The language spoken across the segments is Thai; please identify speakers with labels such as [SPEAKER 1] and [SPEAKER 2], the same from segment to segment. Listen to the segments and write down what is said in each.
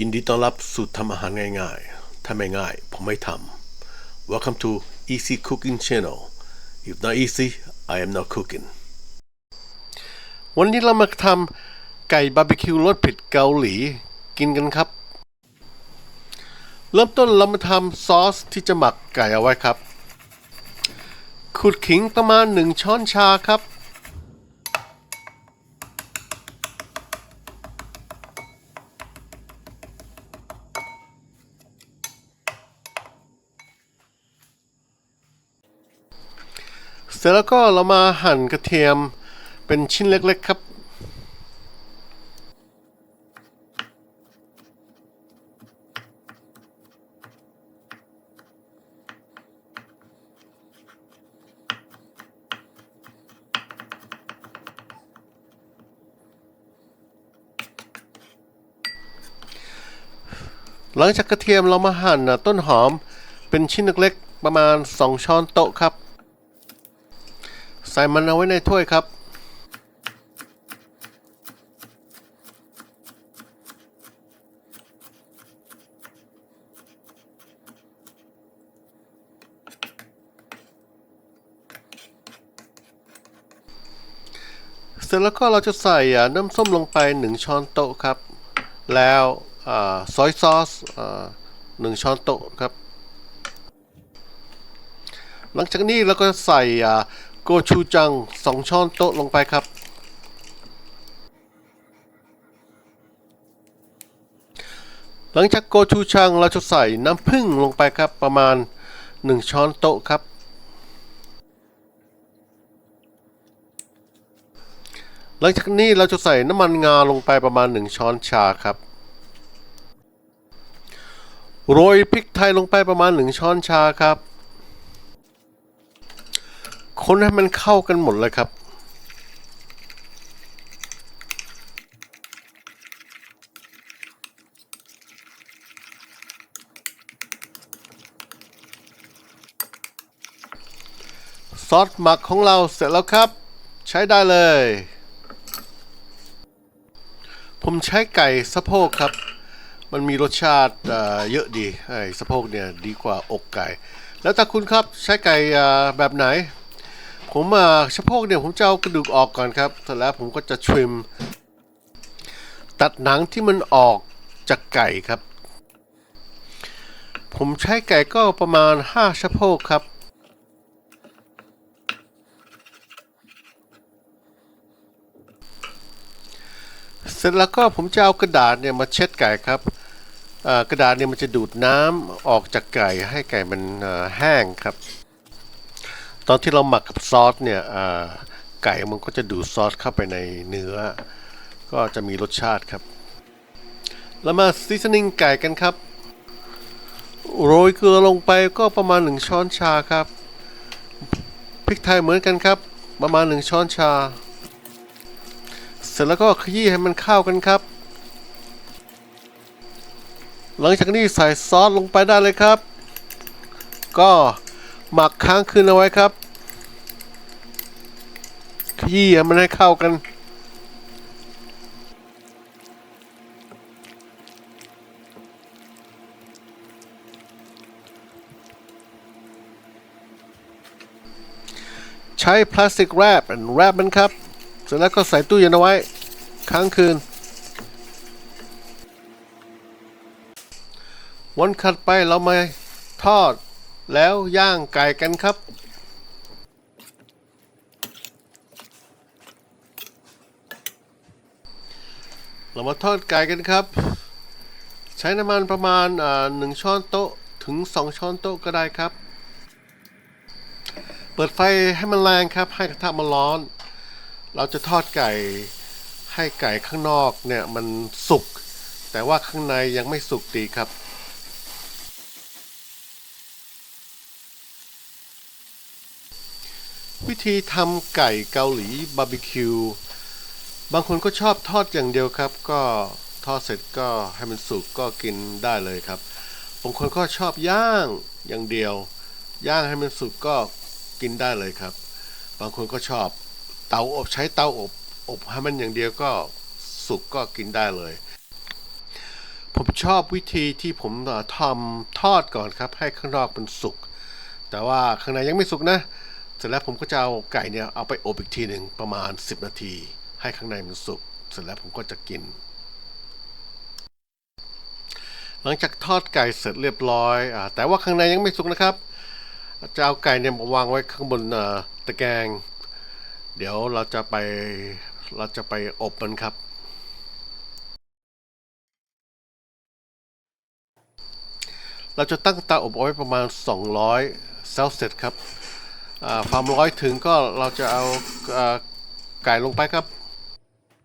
[SPEAKER 1] ยินดีต้อนรับสู่ทำอาหารง่ายๆ ถ้าไม่ง่ายผมไม่ทำ Welcome to Easy Cooking Channel If not easy I am not cooking วันนี้เรามาทำไก่บาร์บีคิวรสเผ็ดเกาหลีกินกันครับ เริ่มต้นเรามาทำซอสที่จะหมักไก่เอาไว้ครับขูดขิงประมาณ1ช้อนชาครับ ร็จแล้วก็เรามาหั่นกระเทียมเป็นชิ้นเล็ก ๆ ครับ หลังจากกระเทียมเรามาหั่นต้นหอมเป็นชิ้นเล็กๆประมาณ 2 ช้อนโต๊ะครับ ใส่มันเอาไว้ในถ้วยครับ เสร็จแล้วก็เราจะใส่น้ำส้มลงไป 1 ช้อนโต๊ะครับ แล้วซอยซอสหนึ่งช้อนโต๊ะครับ หลังจากนี้เราก็ใส่ โกชูจัง2ช้อนโต๊ะลงไปครับ หลังจากโกชูจังเราจะใส่น้ำผึ้งลงไปครับประมาณ 1 ช้อนโต๊ะครับ หลังจากนี้เราจะใส่น้ำมันงาลงไปประมาณ 1 ช้อนชาครับโรยพริกไทยลงไปประมาณ 1 ช้อนชาครับ คนให้มันเข้ากันหมดเลยครับ ซอสหมักของเราเสร็จแล้วครับ ใช้ได้เลย ผมใช้ไก่สะโพกครับ มันมีรสชาติเยอะดีไอ้สะโพกเนี่ยดีกว่าอกไก่ แล้วถ้าคุณครับใช้ไก่แบบไหน ผมอ่าสะโพกเนี่ยผมจะเอากระดูกออกก่อนครับเสร็จแล้วผมก็จะทริม ตัดหนังที่มันออกจากไก่ครับ ผมใช้ไก่ก็ประมาณ5สะโพกครับเสร็จแล้วก็ผมจะเอากระดาษเนี่ยมาเช็ดไก่ครับกระดาษเนี่ยมันจะดูดน้ำออกจากไก่ให้ไก่มันแห้งครับ ตอนที่เราหมักกับซอสเนี่ยไก่มันก็จะดูดซอสเข้าไปในเนื้อ ก็จะมีรสชาติครับ แล้วมาซีซันนิ่งไก่กันครับ โรยเกลือลงไปก็ประมาณ 1 ช้อนชาครับพริกไทยเหมือนกันครับ ประมาณ 1 ช้อนชา เสร็จแล้วก็ขยี้ให้มันเข้ากันครับ หลังจากนี้ใส่ซอสลงไปได้เลยครับ ก็ หมักค้างคืนเอาไว้ครับ ขยี้มันให้เข้ากัน ใช้พลาสติกแรปแรปมันครับ เสร็จแล้วก็ใส่ตู้เย็นเอาไว้ ค้างคืนวันขัดไปเรามาทอด แล้วย่างไก่กันครับ เรามาทอดไก่กันครับ ใช้น้ำมันประมาณหนึ่งช้อนโต๊ะถึงสองช้อนโต๊ะก็ได้ครับ เปิดไฟให้มันแรงครับ ให้กระทะมันร้อน เราจะทอดไก่ให้ไก่ข้างนอกเนี่ยมันสุก แต่ว่าข้างในยังไม่สุกดีครับ วิธีทำไก่เกาหลีบาร์บีคิวบางคนก็ชอบทอดอย่างเดียวครับ ก็ทอดเสร็จก็ให้มันสุกก็กินได้เลยครับบางคนก็ชอบย่างอย่างเดียว ย่างให้มันสุกก็กินได้เลยครับ บางคนก็ชอบเตาอบใช้เตาอบอบให้มันอย่างเดียวก็สุกก็กินได้เลย ผมชอบวิธีที่ผมทำทอดก่อนครับ ให้ข้างนอกมันสุก แต่ว่าข้างในยังไม่สุกนะ ร็จแล้วผมก็จะเอาไก่เนี่ยเอาไปอบอีกทีหนึ่งประมาณ 10 นาที ให้ข้างในมันสุก เสร็จแล้วผมก็จะกิน หลังจากทอดไก่เสร็จเรียบร้อยอาแต่ว่าข้างในยังไม่สุกนะครับจะเอาไก่เนี่ยมาวางไว้ข้างบนตะแกรงเดี๋ยวเราจะไปเราจะไปอบมันครับ เราจะตั้งเตาอบเอาไว้ประมาณ 200เซลเซียสครับ ความร้อยถึงก็เราจะเอาไก่ลงไปครับ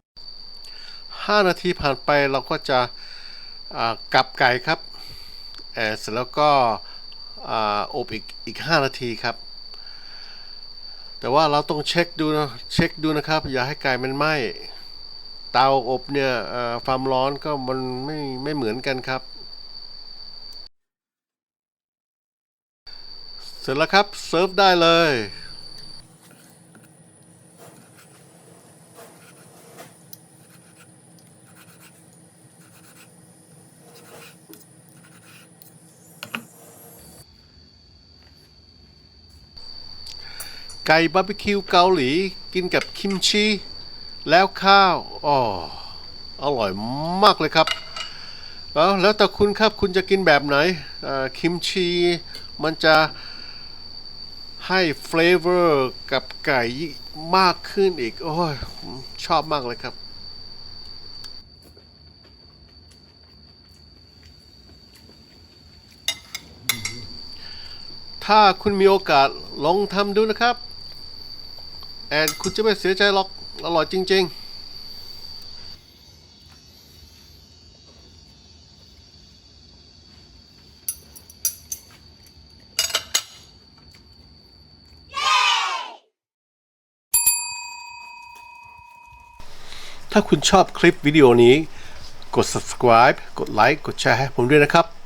[SPEAKER 1] 5 นาทีผ่านไปเราก็จะกลับไก่ครับเเสร็จแล้วก็อบอีกอีก 5 นาทีครับ แต่ว่าเราต้องเช็คดูนะเช็คดูนะครับ อย่าให้ไก่มันไหม้เตาอบเนี่ยความร้อนก็มันไม่ไม่เหมือนกันครับ เส ร็จแล้วครับ เซิร์ฟได้เลย ไก่บาร์บีคิวเกาหลี กินกับคิมชี แล้วข้าวอ๋ออร่อยมากเลยครับ แล้วแล้วแต่คุณครับคุณจะกินแบบไหนคิมชีมันจะ ให้เฟลเวอร์กับไก่มากขึ้นอีก โอ้ยชอบมากเลยครับ ถ้าคุณมีโอกาสลองทำดูนะครับ แอนคุณจะไม่เสียใจหรอก อร่อยจริง ๆ ถ้าคุณชอบคลิปวิดีโอนี้ กด subscribe กดไลค์กดแชร์ให้ผมด้วยนะครับ